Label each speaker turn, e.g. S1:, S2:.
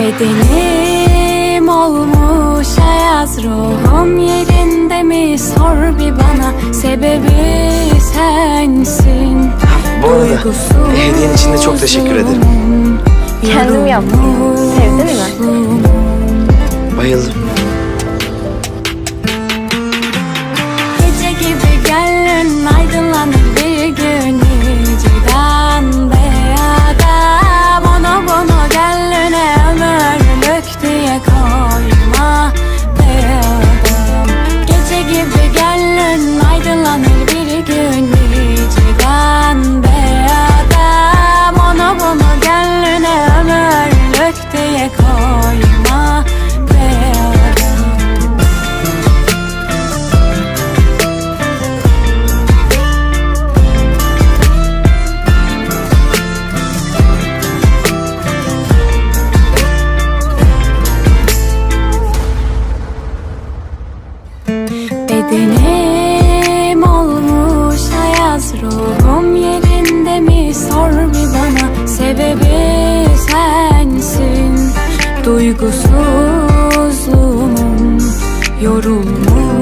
S1: Bedenim olmuş ayaz ruhum yerinde mi sor bir bana sebebi sensin
S2: Bu arada hediyen için de çok teşekkür ederim.
S3: Kendim yaptım. Sevdin mi?
S2: Bayıldım.
S1: এখন Bedenim olmuş ayaz ruhum yerinde mi? Sor bir bana. Sebebi sensin. Duygusuzluğum yorulmuşluğum